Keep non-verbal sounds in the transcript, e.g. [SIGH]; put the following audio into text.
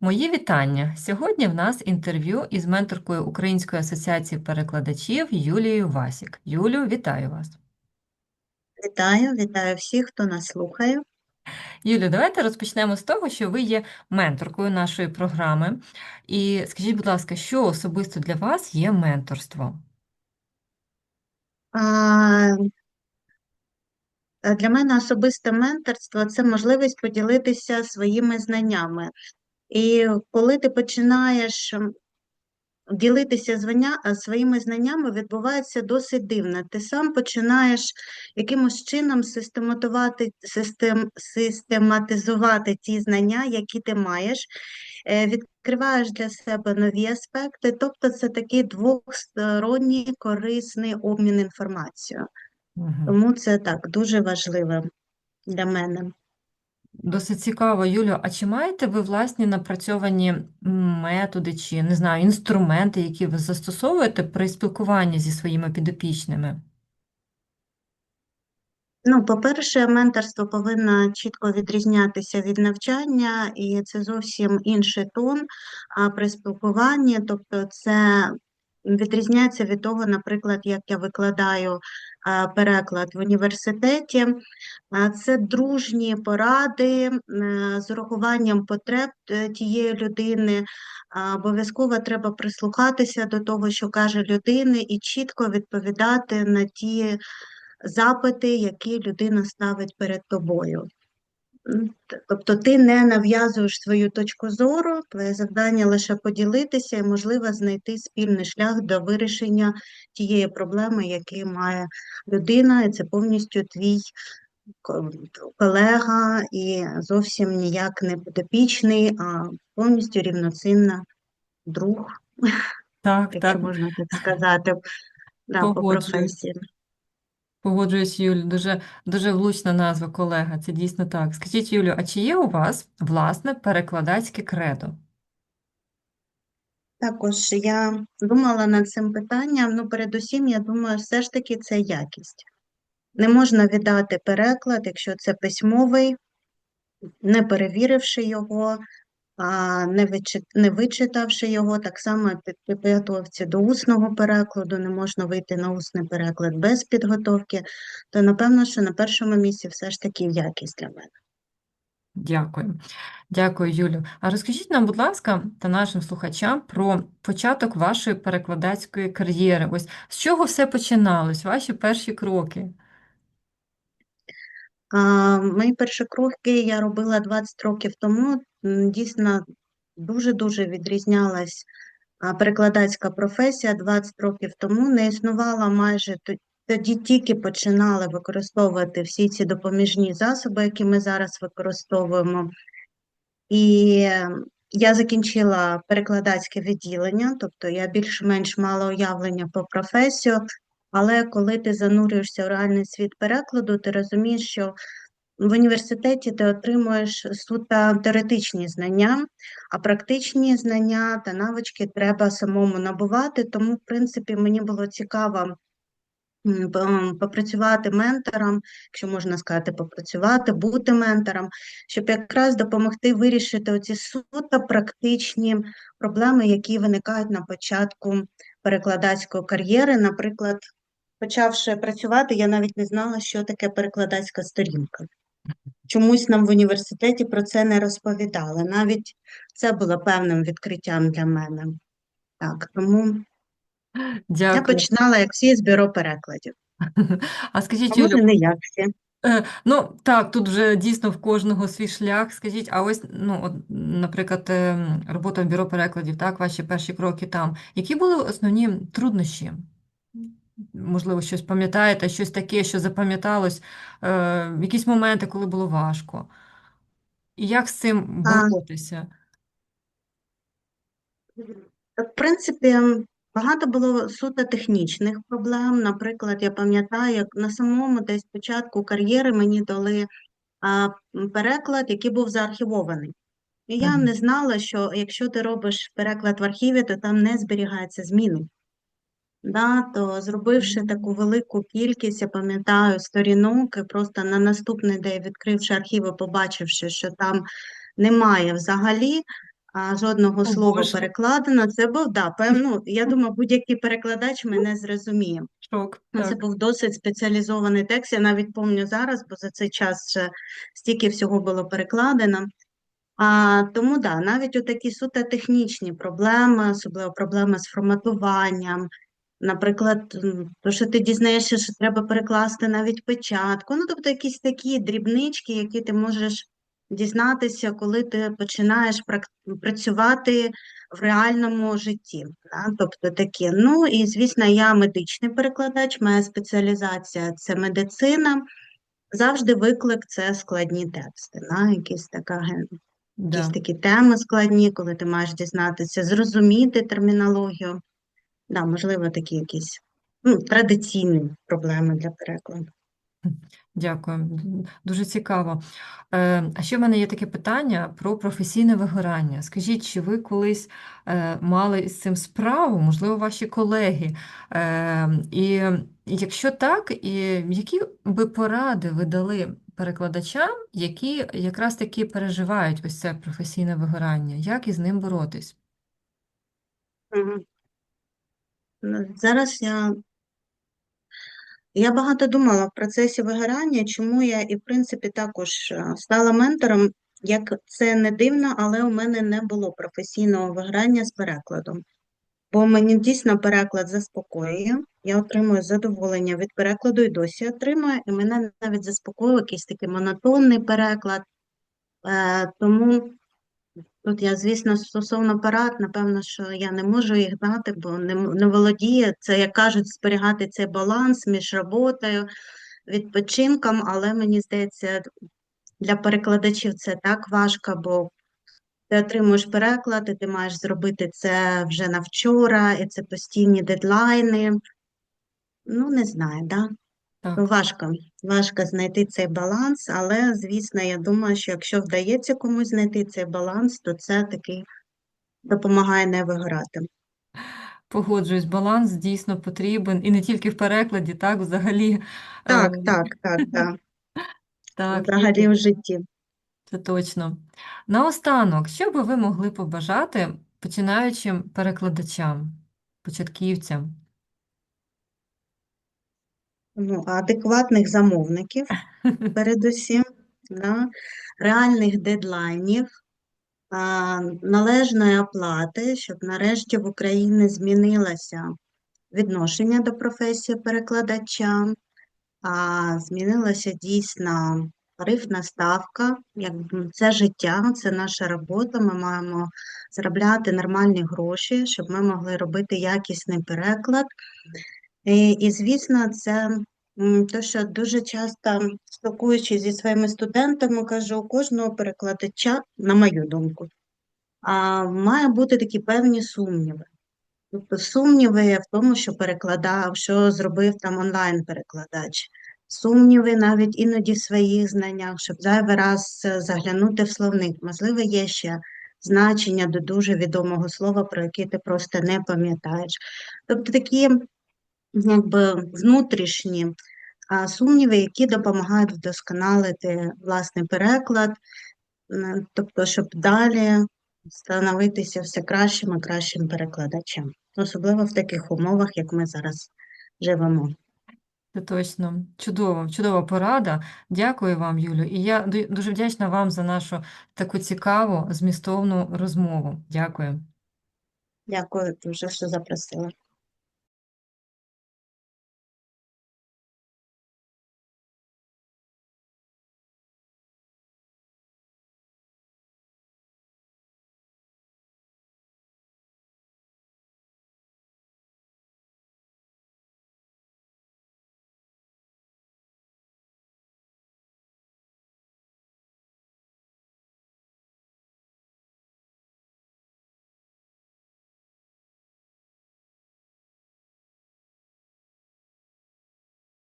Мої вітання. Сьогодні в нас інтерв'ю із менторкою Української асоціації перекладачів Юлією Васік. Юлю, вітаю вас. Вітаю, вітаю всіх, хто нас слухає. Юлю, давайте розпочнемо з того, що ви є менторкою нашої програми. І скажіть, будь ласка, що особисто для вас є менторство? А, Для мене особисте менторство це можливість поділитися своїми знаннями. І коли ти починаєш ділитися звання, своїми знаннями, відбувається досить дивно. Ти сам починаєш якимось чином систематувати, систем, систематизувати ті знання, які ти маєш, е, відкриваєш для себе нові аспекти, тобто це такий двосторонній корисний обмін інформацією. Мгм. Тому це так дуже важливо для мене. Досить цікаво, Юлю. А чи маєте ви власні напрацьовані методи чи, не знаю, інструменти, які ви застосовуєте при спілкуванні зі своїми підопічними? Ну, по-перше, менторство повинно чітко відрізнятися від навчання, і це зовсім інший тон а, при спілкуванні. Тобто, це відрізняється від того, наприклад, як я викладаю переклад в університеті. Це дружні поради з урахуванням потреб е, тієї людини. Обов'язково треба прислухатися до того, що каже людина, і чітко відповідати на ті запити, які людина ставить перед тобою. Тобто ти не нав'язуєш свою точку зору, твоє завдання лише поділитися і, можливо, знайти спільний шлях до вирішення тієї проблеми, яку має людина, і це повністю твій колега і зовсім ніяк не підопічний, а повністю рівноцінна друг, Так, якщо так, можна так сказати, да, по професії. Погоджуюсь, Юль, дуже, дуже влучна назва колега, це дійсно так. Скажіть, Юлю, а чи є у вас власне перекладацьке кредо? Також я думала над цим питанням. Ну, передусім, я думаю, все ж таки це якість. Не можна віддати переклад, якщо це письмовий, не перевіривши його, а не вичит- вичитавши його. Так само при підготовці до усного перекладу, не можна вийти на усний переклад без підготовки. То, напевно, що на першому місці все ж таки якість для мене. Дякую. Дякую, Юлю. А розкажіть нам, будь ласка, та нашим слухачам про початок вашої перекладацької кар'єри. Ось з чого все починалось, ваші перші кроки? Мої перші кроки я робила 20 років тому. Дійсно, дуже-дуже відрізнялась перекладацька професія 20 років тому. Не існувала майже то- тоді тільки починали використовувати всі ці допоміжні засоби, які ми зараз використовуємо. І я закінчила перекладацьке відділення, тобто я більш-менш мала уявлення по професію, але коли ти занурюєшся в реальний світ перекладу, ти розумієш, що в університеті ти отримуєш суто теоретичні знання, а практичні знання та навички треба самому набувати. Тому, в принципі, мені було цікаво попрацювати ментором, якщо можна сказати, попрацювати, бути ментором, щоб якраз допомогти вирішити оці суто практичні проблеми, які виникають на початку перекладацької кар'єри. Наприклад, почавши працювати, я навіть не знала, що таке перекладацька сторінка. Чомусь нам в університеті про це не розповідали. Навіть це було певним відкриттям для мене. Так, тому я починала як всі з бюро перекладів. А [LAUGHS] А скажіть, Юлю, не як всі. Е, Ну, так, тут вже дійсно в кожного свій шлях. Скажіть, а ось, ну, от, наприклад, ем, робота в бюро перекладів, так, ваші перші кроки там. Які були основні труднощі? Можливо, щось пам'ятаєте, щось таке, що запам'яталось, е, якісь моменти, коли було важко. І як з цим А, боротися? В принципі, багато було суто технічних проблем. Наприклад, я пам'ятаю, як на самому десь початку кар'єри мені дали а, переклад, який був заархівований. І я Мгм. не знала, що якщо ти робиш переклад в архіві, то там не зберігаються зміни. Да, то зробивши таку велику кількість, я пам'ятаю, сторінок, і просто на наступний день, відкривши архів і побачивши, що там немає взагалі а жодного О, слова Боже. перекладено. Це був, да, певно, я думаю, будь-який перекладач мене зрозуміє. Шок. Ну, Це Так. був досить спеціалізований текст. Я навіть пам'ятаю зараз, бо за цей час ще стільки всього було перекладено. А, тому да, навіть у такі суто технічні проблеми, особливо проблеми з форматуванням. Наприклад, то, що ти дізнаєшся, що треба перекласти навіть печатку. Ну, тобто якісь такі дрібнички, які ти можеш дізнатися, коли ти починаєш працювати в реальному житті. Да? Тобто такі. Ну і звісно, я медичний перекладач, моя спеціалізація це медицина. Завжди виклик це складні тексти, да? якісь така якісь Да. такі теми складні, коли ти маєш дізнатися, зрозуміти термінологію. Да, можливо, такі якісь ну, традиційні проблеми для перекладу. Дякую, дуже цікаво. Е, А ще в мене є таке питання про професійне вигорання. Скажіть, чи ви колись е, мали з цим справу, можливо, ваші колеги? Е, І якщо так, і які би поради ви дали перекладачам, які якраз таки переживають ось це професійне вигорання? Як із ним боротись? Зараз я, я багато думала в процесі вигорання, чому я і, в принципі, також е, стала ментором. Як це не дивно, але у мене не було професійного вигорання з перекладом. Бо мені дійсно переклад заспокоює. Я отримую задоволення від перекладу і досі отримую, і мене навіть заспокоює якийсь такий монотонний переклад. Е, тому тут я, звісно, стосовно парад, напевно, що я не можу їх дати, бо не, не володіє. Це, як кажуть, зберігати цей баланс між роботою, відпочинком, але мені здається, для перекладачів це так важко, бо ти отримуєш переклад, і ти маєш зробити це вже на вчора, і це постійні дедлайни. Ну, не знаю, да? Так. Важко, важко знайти цей баланс, але, звісно, я думаю, що якщо вдається комусь знайти цей баланс, то це таки допомагає не вигорати. Погоджуюсь, баланс дійсно потрібен і не тільки в перекладі, так, взагалі. Так, Е, так, так, так. [LAUGHS] Так, Взагалі є. в житті. Це точно. Наостанок, що би ви могли побажати починаючим перекладачам, початківцям? Ну, адекватних замовників, [LAUGHS] передусім, да, реальних дедлайнів, а, належної оплати, щоб нарешті в Україні змінилося відношення до професії перекладача, а змінилася дійсно тарифна ставка. Якби це життя, це наша робота. Ми маємо заробляти нормальні гроші, щоб ми могли робити якісний переклад. І, і звісно, це те, що дуже часто спілкуючись зі своїми студентами, кажу, у кожного перекладача, на мою думку, а, має бути такі певні сумніви. Тобто сумніви в тому, що перекладав, що зробив там онлайн-перекладач, сумніви навіть іноді в своїх знаннях, щоб зайвий раз е, заглянути в словник. Можливо, є ще значення до дуже відомого слова, про яке ти просто не пам'ятаєш. Тобто такі якби внутрішні сумніви, які допомагають вдосконалити власний переклад, тобто, щоб далі становитися все кращим і кращим перекладачем, особливо в таких умовах, як ми зараз живемо. Це точно. Чудово, чудова порада. Дякую вам, Юлю. І я дуже вдячна вам за нашу таку цікаву, змістовну розмову. Дякую. Дякую дуже, що запросила.